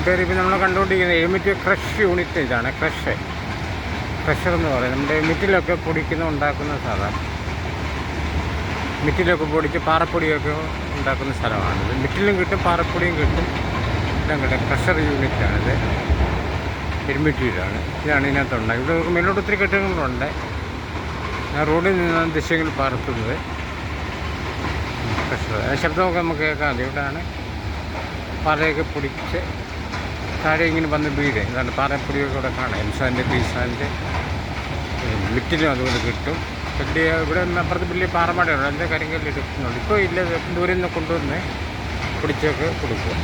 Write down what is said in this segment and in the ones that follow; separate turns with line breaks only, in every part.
കൂട്ടുകാർ ഇപ്പം നമ്മൾ കണ്ടുകൊണ്ടിരിക്കുന്നത് എമിറ്റ് ക്രഷ് യൂണിറ്റ് ഇതാണ് ക്രഷ് ക്രഷർ എന്ന് പറയും നമ്മുടെ മിറ്റിലൊക്കെ പൊടിക്കുന്ന ഉണ്ടാക്കുന്ന സ്ഥലം. മിറ്റിലൊക്കെ പൊടിച്ച് പാറപ്പൊടിയൊക്കെ ഉണ്ടാക്കുന്ന സ്ഥലമാണിത് മിറ്റിലും കിട്ടും പാറപ്പൊടിയും കിട്ടും. എല്ലാം കിട്ടും ക്രഷർ യൂണിറ്റാണിത് ഇരുമ്പിറ്റീരാണ് ഇതാണ് ഇതിനകത്തുണ്ട് ഇവിടെ മേലോട്ട് ഒത്തിരി കെട്ടിടങ്ങളുണ്ട്. ഞാൻ റോഡിൽ നിന്നാണ് ദൃശ്യങ്ങൾ പകർത്തുന്നത് ക്രഷർ ശബ്ദമൊക്കെ നമുക്ക് കേൾക്കാം. ഇവിടെയാണ് പാറയൊക്കെ പൊടിച്ച് താഴെ ഇങ്ങനെ വന്ന് വീട് എന്താണ് പാറപ്പൊടിയൊക്കെ ഇവിടെ കാണാം. എംസാന്റെ പീസാന്റെ മിറ്റിലും അതുപോലെ കിട്ടും. വലിയ ഇവിടെ അപ്പുറത്ത് വലിയ പാറമടയുണ്ട് അതിന്റെ കരിങ്കല്ല് എടുക്കുന്നുണ്ട് ഇപ്പോൾ ഇല്ല ദൂരെ നിന്ന് കൊണ്ടുവന്ന് പിടിച്ചൊക്കെ കൊടുക്കുക.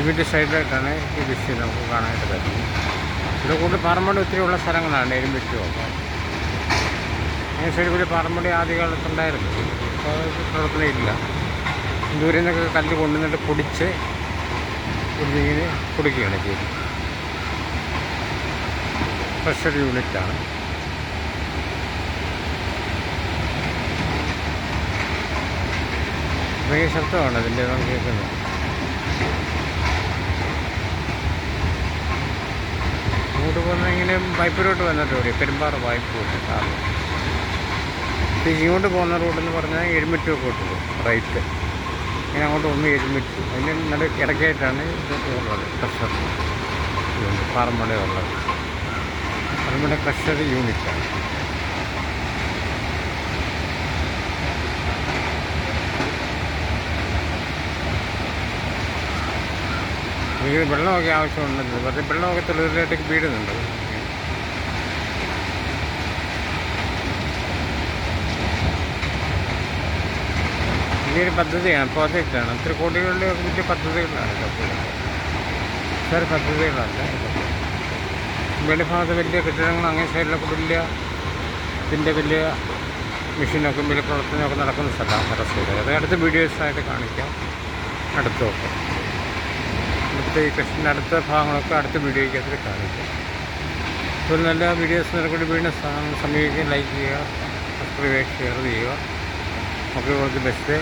ഇതിന്റെ സൈഡിലായിട്ടാണ് ഈ ദൃശ്യം നമുക്ക് കാണാനായിട്ട് പറ്റുന്നത് ഇവിടെ കൂടുതൽ പാറമട ഒത്തിരി ഉള്ള സ്ഥലങ്ങളാണ് എരുമ്പറ്റുമൊക്കെ ഈ സൈഡിൽ വലിയ പാറമടി ആദ്യ കാലത്തുണ്ടായിരുന്നു ഇപ്പോൾ പ്രവർത്തനം പ്രവർത്തനമില്ല ദൂരെ നിന്നൊക്കെ കല്ല് കൊണ്ടുവന്നിട്ട് പൊടിച്ച് പൊടിച്ചിങ്ങനെ കൊടുക്കുകയാണ് ചെയ്തത്. പ്രഷർ യൂണിറ്റാണ് ഭയങ്കര ശബ്ദമാണ് അതിന്റെ നമുക്ക് കേൾക്കുന്നത്. അങ്ങോട്ട് പോകുന്ന ഇങ്ങനെ വൈപ്പിലോട്ട് വന്നിട്ട് ഓടി പെരുമ്പാറ വായ്പ പോയിട്ട് കാറിൽ ഇങ്ങോട്ട് പോകുന്ന റോഡെന്ന് പറഞ്ഞാൽ എഴുമിറ്റൊക്കെ പോകും റൈറ്റ്. ഇങ്ങനെ അങ്ങോട്ട് ഒന്ന് എഴുമിറ്റു അതിന്റെ നല്ല ഇടയ്ക്കായിട്ടാണ് ഉള്ളത്. ക്രഷർ പാറമട ഉള്ളത്. പാറമട ക്രഷർ യൂണിറ്റാണ് വെള്ളമൊക്കെ ആവശ്യമുണ്ടെന്ന് പക്ഷേ വെള്ളമൊക്കെ തെളിവിലായിട്ടൊക്കെ വീടുന്നുണ്ട് വലിയൊരു പദ്ധതിയാണ് പ്രോജക്റ്റാണ് ഒത്തിരി കോടികളുടെ വലിയ പദ്ധതികളാണ് ഇതൊക്കെ പദ്ധതികളല്ല. വെളിഭാഗത്ത് വലിയ കെട്ടിടങ്ങൾ അങ്ങേ സൈഡിലൊക്കെ വലിയ ഇതിന്റെ വലിയ മെഷീനൊക്കെ വലിയ പ്രവർത്തനമൊക്കെ നടക്കുന്ന സ്ഥലമാണ് മറസൂര് അത് അടുത്ത വീഡിയോസായിട്ട് കാണിക്കാം. അടുത്തൊക്കെ അടുത്ത ഈ കൃഷ്ണന്റെ അടുത്ത ഭാഗങ്ങളൊക്കെ അടുത്ത വീഡിയോയ്ക്കകത്ത് കാണിക്കാം. ഒരു നല്ല വീഡിയോസ് കൂടി വീണ്ടും സമീപിക്കുകയും സമീപിക്കുക ലൈക്ക് ചെയ്യുക സബ്സ്ക്രൈബ് ചെയ്യുക ഷെയർ ചെയ്യുക. All the best.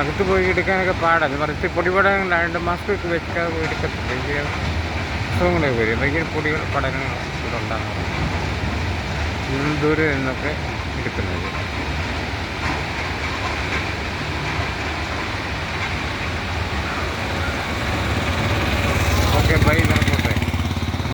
അകത്ത് പോയി എടുക്കാനൊക്കെ പാടാണ് മറിച്ച് പൊടിപടങ്ങളായതുകൊണ്ട് മാസ്ക് ഒക്കെ വെച്ചാൽ പോയി എടുക്കത്തില്ല? ഭയങ്കര അസുഖങ്ങളൊക്കെ വരും. ഭയങ്കര പൊടികൾ പടങ്ങൾ ഇവിടെ ഉണ്ടാകും. ദൂരെ നിന്നൊക്കെ എടുക്കുന്നത്.